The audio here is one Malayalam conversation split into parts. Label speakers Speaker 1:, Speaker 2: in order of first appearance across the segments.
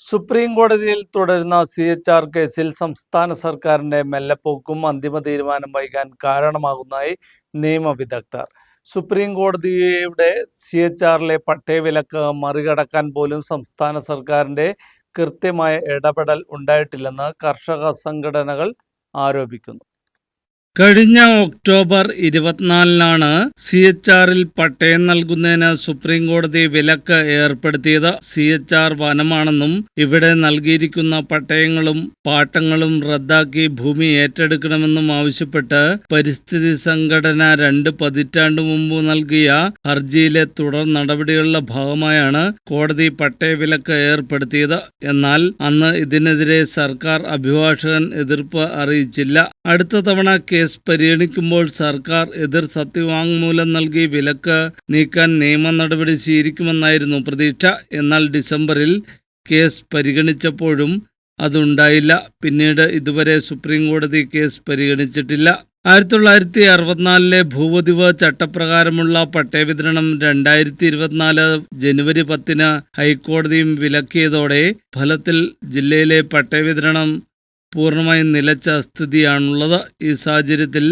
Speaker 1: സുപ്രീം കോടതിയിൽ തുടരുന്ന സി എച്ച് ആർ കേസിൽ സംസ്ഥാന സർക്കാരിന്റെ മെല്ലപ്പോക്കും അന്തിമ തീരുമാനം വൈകാൻ കാരണമാകുന്നതായി നിയമവിദഗ്ധർ. സുപ്രീം കോടതിയുടെ സി എച്ച് ആറിലെ പട്ടയവിലക്ക് മറികടക്കാൻ പോലും സംസ്ഥാന സർക്കാരിന്റെ കൃത്യമായ ഇടപെടൽ ഉണ്ടായിട്ടില്ലെന്ന് കർഷക സംഘടനകൾ ആരോപിക്കുന്നു. കഴിഞ്ഞ ഒക്ടോബർ ഇരുപത്തിനാലിനാണ് സി എച്ച് ആറിൽ പട്ടയം നൽകുന്നതിന് സുപ്രീം കോടതി വിലക്ക് ഏർപ്പെടുത്തിയത് സി എച്ച് ആർ വനമാണെന്നും ഇവിടെ നൽകിയിരിക്കുന്ന പട്ടയങ്ങളും പാട്ടങ്ങളും റദ്ദാക്കി ഭൂമി ഏറ്റെടുക്കണമെന്നും ആവശ്യപ്പെട്ട് പരിസ്ഥിതി സംഘടന രണ്ട് പതിറ്റാണ്ട് മുമ്പ് നൽകിയ ഹർജിയിലെ തുടർ നടപടികളുടെ ഭാഗമായാണ് കോടതി പട്ടയ വിലക്ക് ഏർപ്പെടുത്തിയത്. എന്നാൽ അന്ന് ഇതിനെതിരെ സർക്കാർ അഭിഭാഷകൻ എതിർപ്പ് അറിയിച്ചില്ല. അടുത്ത തവണ കേസ് പരിഗണിക്കുമ്പോൾ സർക്കാർ എതിർ സത്യവാങ്മൂലം നൽകി വിലക്ക് നീക്കാൻ നിയമ നടപടി സ്വീകരിക്കുമെന്നായിരുന്നു പ്രതീക്ഷ. എന്നാൽ ഡിസംബറിൽ കേസ് പരിഗണിച്ചപ്പോഴും അതുണ്ടായില്ല. പിന്നീട് ഇതുവരെ സുപ്രീം കോടതി കേസ് പരിഗണിച്ചിട്ടില്ല. ആയിരത്തി തൊള്ളായിരത്തി അറുപത്തിനാലിലെ ഭൂപതിവ് ചട്ടപ്രകാരമുള്ള പട്ടയവിതരണം രണ്ടായിരത്തി ഇരുപത്തിനാല് ജനുവരി പത്തിന് ഹൈക്കോടതിയും വിലക്കിയതോടെ ഫലത്തിൽ ജില്ലയിലെ പട്ടയവിതരണം പൂർണമായും നിലച്ച സ്ഥിതിയാണുള്ളത്. ഈ സാഹചര്യത്തിൽ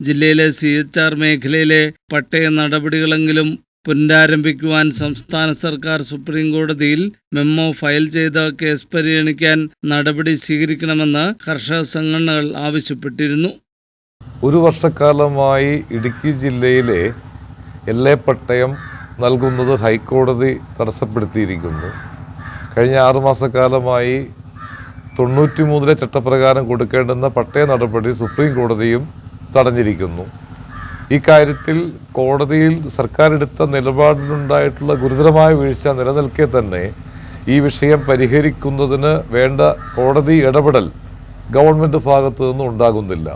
Speaker 1: ജില്ലയിലെ സി എച്ച് ആർ മേഖലയിലെ പട്ടയ നടപടികളെങ്കിലും പുനരാരംഭിക്കുവാൻ സംസ്ഥാന സർക്കാർ സുപ്രീം കോടതിയിൽ മെമ്മോ ഫയൽ ചെയ്ത കേസ് പരിഗണിക്കാൻ നടപടി സ്വീകരിക്കണമെന്ന് കർഷക സംഘടനകൾ ആവശ്യപ്പെട്ടിരുന്നു.
Speaker 2: ഒരു വർഷക്കാലമായി ഇടുക്കി ജില്ലയിലെ എല്ലേ പട്ടയം നൽകുന്നത് ഹൈക്കോടതി തടസ്സപ്പെടുത്തിയിരിക്കുന്നു. കഴിഞ്ഞ ആറുമാസക്കാലമായി തൊണ്ണൂറ്റി മൂന്നിലെ ചട്ടപ്രകാരം കൊടുക്കേണ്ടുന്ന പട്ടയ നടപടി സുപ്രീം കോടതിയും തടഞ്ഞിരിക്കുന്നു. ഇക്കാര്യത്തിൽ കാര്യത്തിൽ കോടതിയിൽ സർക്കാർ എടുത്ത നിലപാടിലുണ്ടായിട്ടുള്ള ഗുരുതരമായ വീഴ്ച നിലനിൽക്കെ തന്നെ ഈ വിഷയം പരിഹരിക്കുന്നതിന് വേണ്ട കോടതി ഇടപെടൽ ഗവൺമെന്റ് ഭാഗത്തു നിന്നും ഉണ്ടാകുന്നില്ല.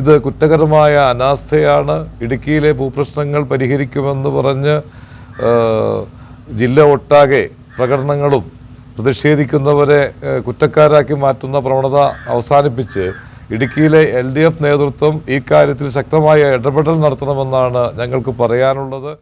Speaker 2: ഇത് കുറ്റകരമായ അനാസ്ഥയാണ്. ഇടുക്കിയിലെ ഭൂപ്രശ്നങ്ങൾ പരിഹരിക്കുമെന്ന് പറഞ്ഞ് ജില്ല ഒട്ടാകെ പ്രകടനങ്ങളും പ്രതിഷേധിക്കുന്നവരെ കുറ്റക്കാരാക്കി മാറ്റുന്ന പ്രവണത അവസാനിപ്പിച്ച് ഇടുക്കിയിലെ എൽ ഡി എഫ് നേതൃത്വം ഈ കാര്യത്തിൽ ശക്തമായ ഇടപെടൽ നടത്തണമെന്നാണ് ഞങ്ങൾക്ക് പറയാനുള്ളത്.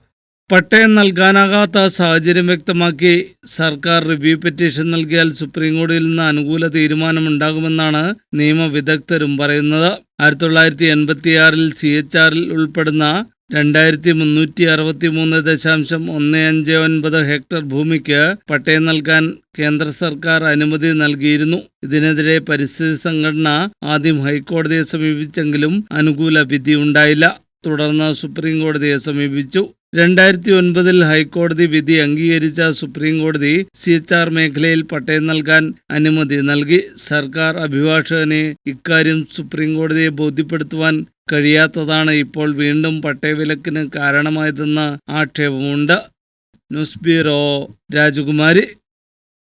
Speaker 1: പട്ടയം നൽകാനാകാത്ത സാഹചര്യം വ്യക്തമാക്കി സർക്കാർ റിവ്യൂ പെറ്റീഷൻ നൽകിയാൽ സുപ്രീംകോടതിയിൽ നിന്ന് അനുകൂല തീരുമാനമുണ്ടാകുമെന്നാണ് നിയമവിദഗ്ധരും പറയുന്നത്. ആയിരത്തി തൊള്ളായിരത്തി എൺപത്തിയാറിൽ സി എച്ച് ആറിൽ ഉൾപ്പെടുന്ന രണ്ടായിരത്തി മുന്നൂറ്റി അറുപത്തി മൂന്ന് ദശാംശം ഒന്ന് അഞ്ച് ഒൻപത് ഹെക്ടർ ഭൂമിക്ക് പട്ടയം നൽകാൻ കേന്ദ്ര സർക്കാർ അനുമതി നൽകിയിരുന്നു. ഇതിനെതിരെ പരിസ്ഥിതി സംഘടന ആദ്യം ഹൈക്കോടതിയെ സമീപിച്ചെങ്കിലും അനുകൂല വിധി ഉണ്ടായില്ല. തുടർന്ന് സുപ്രീം കോടതിയെ സമീപിച്ചു. രണ്ടായിരത്തി ഒൻപതിൽ ഹൈക്കോടതി വിധി അംഗീകരിച്ച സുപ്രീം കോടതി സി എച്ച് ആർ മേഖലയിൽ പട്ടയം നൽകാൻ അനുമതി നൽകി. സർക്കാർ അഭിഭാഷകനെ ഇക്കാര്യം സുപ്രീം കോടതിയെ ബോധ്യപ്പെടുത്തുവാൻ കഴിയാത്തതാണ് ഇപ്പോൾ വീണ്ടും പട്ടയവിലക്കിന് കാരണമായതെന്ന ആക്ഷേപമുണ്ട്. ന്യൂസ് ബ്യൂറോ രാജകുമാരി.